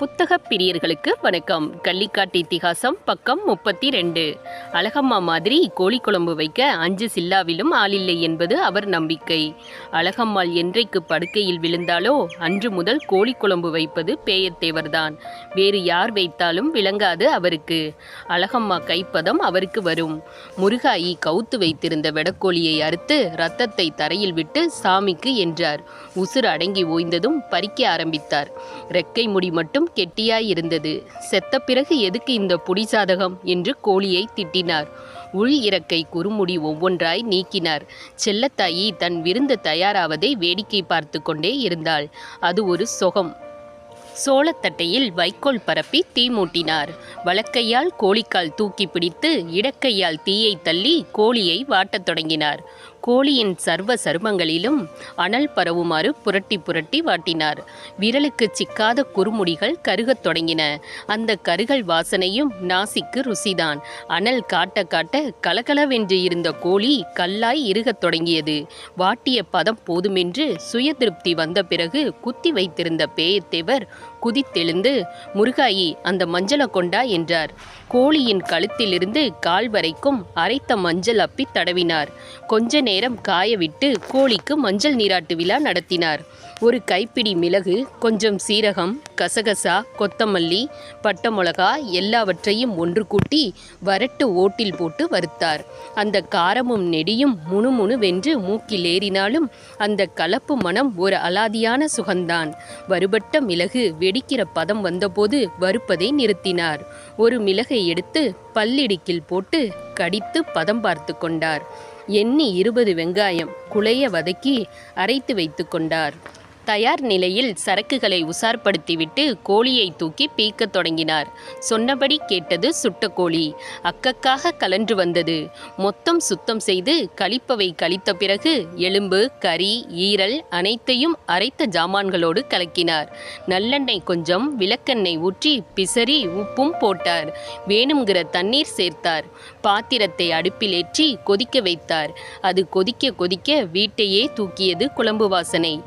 புத்தக பிரியர்களுக்கு வணக்கம். கள்ளிக்காட்டு இத்திகாசம் பக்கம் முப்பத்தி ரெண்டு அழகம்மா மாதிரி கோழி குழம்பு வைக்க அஞ்சு சில்லாவிலும் ஆளில்லை என்பது அவர் நம்பிக்கை. அழகம்மாள் என்றைக்கு படுக்கையில் விழுந்தாலோ அன்று முதல் கோழி குழம்பு வைப்பது பேயத்தேவர்தான் வேறு யார் வைத்தாலும் விளங்காது அவருக்கு. அழகம்மா கைப்பதம் அவருக்கு வரும். முருகாயி கவுத்து வைத்திருந்த வெடக்கோழியை அறுத்து ரத்தத்தை தரையில் விட்டு சாமிக்கு என்றார். உசுர் அடங்கி ஓய்ந்ததும் பறிக்க ஆரம்பித்தார். ரெக்கை முடி மட்டும் கெட்டியாயிருந்தது. செத்த பிறகு எதுக்கு இந்த புடி சாதகம்? என்று கோழியை திட்டினார். உள் இறக்கை குறுமுடி ஒவ்வொன்றாய் நீக்கினார். செல்லத்தாயி தன் விருந்து தயாராவதை வேடிக்கை பார்த்து கொண்டே இருந்தாள். அது ஒரு சொகம். சோளத்தட்டையில் வைக்கோல் பரப்பி தீ மூட்டினார். வலக்கையால் கோழிக்கால் தூக்கி பிடித்து இடக்கையால் தீயை தள்ளி கோழியை வாட்டத் தொடங்கினார். கோழியின் சர்வ சருமங்களிலும் அனல் பரவுமாறு புரட்டி புரட்டி வாட்டினார். விரலுக்கு சிக்காத குறுமுடிகள் கருகத் தொடங்கின. அந்த கருகல் வாசனையும் நாசிக்கு ருசிதான். அனல் காட்ட காட்ட கலகலவென்று இருந்த கோழி கல்லாய் இருகத் தொடங்கியது. வாட்டிய பதம் போதுமென்று சுய திருப்தி வந்த பிறகு குத்தி வைத்திருந்த பேயத்தேவர் குதித்தெழுந்து முருகாயி அந்த மஞ்சளை கொண்டா? என்றார். கோழியின் கழுத்திலிருந்து கால் வரைக்கும் அரைத்த மஞ்சள் அப்பி தடவினார். கொஞ்ச நேரம் காயவிட்டு கோழிக்கு மஞ்சள் நீராட்டு விழா நடத்தினார். ஒரு கைப்பிடி மிளகு கொஞ்சம் சீரகம் கசகசா கொத்தமல்லி பட்டை மிளகா எல்லாவற்றையும் ஒன்று கூட்டி வரட்டு ஓட்டில் போட்டு வறுத்தார். அந்த காரமும் நெடியும் முணுமுணு வென்று மூக்கில் ஏறினாலும் அந்த கலப்பு மனம் ஒரு அலாதியான சுகந்தான். வறுபட்ட மிளகு வெடிக்கிற பதம் வந்தபோது வறுப்பதை நிறுத்தினார். ஒரு மிளகை எடுத்து பல்லிடுக்கில் போட்டு கடித்து பதம் பார்த்து கொண்டார். எண்ணி இருபது வெங்காயம் குழைய வதக்கி அரைத்து வைத்து கொண்டார். தயார் நிலையில் சரக்குகளை உசார்படுத்திவிட்டு கோழியை தூக்கி பீக்கத் தொடங்கினார். சொன்னபடி கேட்டது சுட்ட கோழி அக்கக்காக கலன்று வந்தது. மொத்தம் சுத்தம் செய்து கழிப்பவை கழித்த பிறகு எலும்பு கறி ஈரல் அனைத்தையும் அரைத்த ஜாமான்களோடு கலக்கினார். நல்லெண்ணெய் கொஞ்சம் விளக்கெண்ணெய் ஊற்றி பிசறி உப்பும் போட்டார். வேணுங்கிற தண்ணீர் சேர்த்தார். பாத்திரத்தை அடுப்பிலேற்றி கொதிக்க வைத்தார். அது கொதிக்க கொதிக்க வீட்டையே தூக்கியது குழம்பு வாசனை.